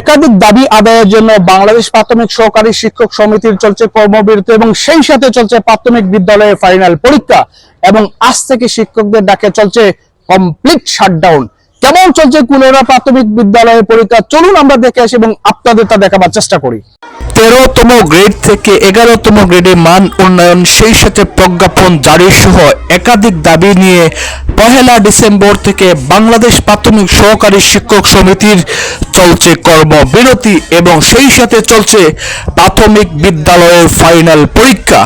একাধিক দাবি আদায়ের জন্য বাংলাদেশ প্রাথমিক সহকারী শিক্ষক সমিতির চলছে কর্মবিরতি এবং সেই সাথে চলছে প্রাথমিক বিদ্যালয়ের ফাইনাল পরীক্ষা এবং আজ থেকে শিক্ষকদের ডাকে চলছে কমপ্লিট শাটডাউন। কেমন চলছে কুলেরা প্রাথমিক বিদ্যালয়ের পরীক্ষা? চলুন আমরা দেখে আসি এবং আপনাদের তা দেখাবার চেষ্টা করি। তেরোতম গ্রেড থেকে এগারোতম গ্রেডে মান উন্নয়ন, সেই সাথে প্রজ্ঞাপন জারি সহ একাধিক দাবি নিয়ে পহেলা ডিসেম্বর থেকে বাংলাদেশ প্রাথমিক সহকারী শিক্ষক সমিতির চলছে কর্মবিরতি এবং সেই সাথে চলছে প্রাথমিক বিদ্যালয়ের ফাইনাল পরীক্ষা।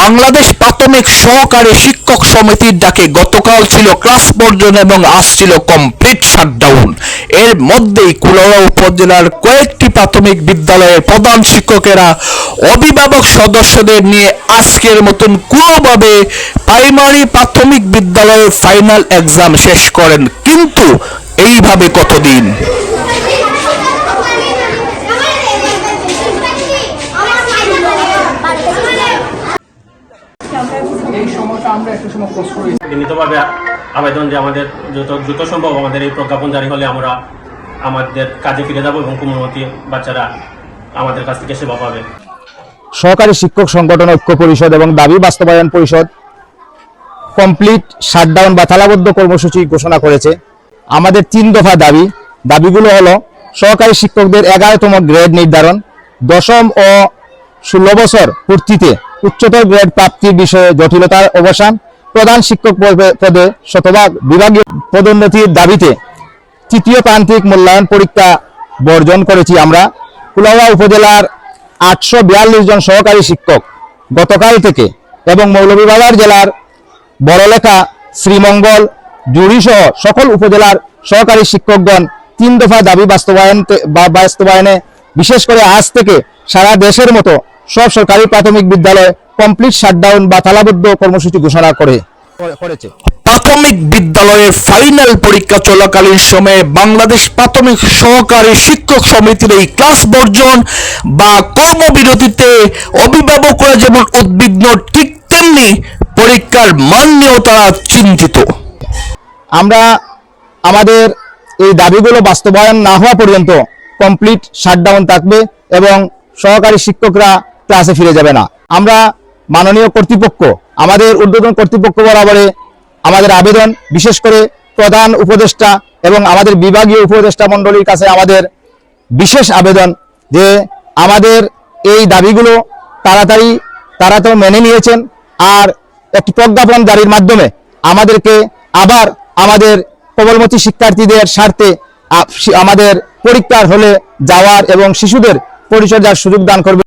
বাংলাদেশ প্রাথমিক সহকারী শিক্ষক সমিতির ডাকে গতকাল ছিল ক্লাস বর্জন এবং আজ ছিল কমপ্লিট শাটডাউন। এর মধ্যেই কুলাউড়া উপজেলার কয়েকটি প্রাথমিক বিদ্যালয়ের প্রধান শিক্ষকেরা অভিভাবক সদস্যদের নিয়ে আজকের মতন কোনোভাবে প্রাইমারি প্রাথমিক বিদ্যালয়ের ফাইনাল এক্সাম শেষ করেন। কিন্তু এইভাবে কতদিন? আমরা একটু সময় পোস্ট করি। বিনীতভাবে আবেদন যে আমাদের যত দ্রুত সম্ভব আমাদের এই প্রজ্ঞাপন জারি হলে আমরা আমাদের কাজে ফিরে যাব এবং কোমলমতি বাচ্চারা আমাদের কাছ থেকে সেবা পাবে। সহকারী শিক্ষক সংগঠন ঐক্য পরিষদ এবং দাবি বাস্তবায়ন পরিষদ কমপ্লিট শাটডাউন বা তালাবদ্ধ কর্মসূচি ঘোষণা করেছে। আমাদের তিন দফা দাবি। দাবিগুলো হলো, সহকারী শিক্ষকদের এগারোতম গ্রেড নির্ধারণ, দশম ও ষোলো বছর পূর্তিতে উচ্চতর গ্রেড প্রাপ্তির বিষয়ে জটিলতার অবসান, প্রধান শিক্ষক পদে- পদে শতভাগ বিভাগীয় পদোন্নতির দাবিতে তৃতীয় প্রান্তিক মূল্যায়ন পরীক্ষা বর্জন করেছি আমরা। কুলাউড়া উপজেলার আটশো বিয়াল্লিশ জন সহকারী শিক্ষক গতকাল থেকে এবং মৌলভীবাজার জেলার বড়লেখা, শ্রীমঙ্গল, জুড়িসহ সকল উপজেলার সহকারী শিক্ষকগণ তিন দফা দাবি বাস্তবায়ন বাস্তবায়নে, বিশেষ করে আজ থেকে সারা দেশের মতো সব সরকারি প্রাথমিক বিদ্যালয় কমপ্লিট শাটডাউন বা তালাবদ্ধ কর্মসূচি ঘোষণা করে। করেছে। প্রাথমিক বিদ্যালয়ের ফাইনাল পরীক্ষা চলাকালীন সময়ে বাংলাদেশ প্রাথমিক সহকারী শিক্ষক সমিতির এই ক্লাস বর্জন বা কর্মবিরতিতে অভিভাবকরা যেমন উদ্বিগ্ন ঠিক তেমনি পরীক্ষার মান নিয়েও তারা চিন্তিত। আমরা আমাদের এই দাবিগুলো বাস্তবায়ন না হওয়া পর্যন্ত কমপ্লিট শাটডাউন থাকবে এবং সহকারী শিক্ষকরা ক্লাসে ফিরে যাবে না। আমরা মাননীয় কর্তৃপক্ষ আমাদের উদ্বোধন কর্তৃপক্ষ বরাবরে আমাদের আবেদন, বিশেষ করে প্রধান উপদেষ্টা এবং আমাদের বিভাগীয় উপদেষ্টা মণ্ডলীর কাছে আমাদের বিশেষ আবেদন যে আমাদের এই দাবিগুলো তাড়াতাড়ি তারা তো মেনে নিয়েছেন আর একটি প্রজ্ঞাপন জারির মাধ্যমে আমাদেরকে আবার আমাদের প্রবলমতী শিক্ষার্থীদের স্বার্থে আমাদের পরীক্ষার হলে যাওয়ার এবং শিশুদের পরিচর্যার সুযোগ দান করবে।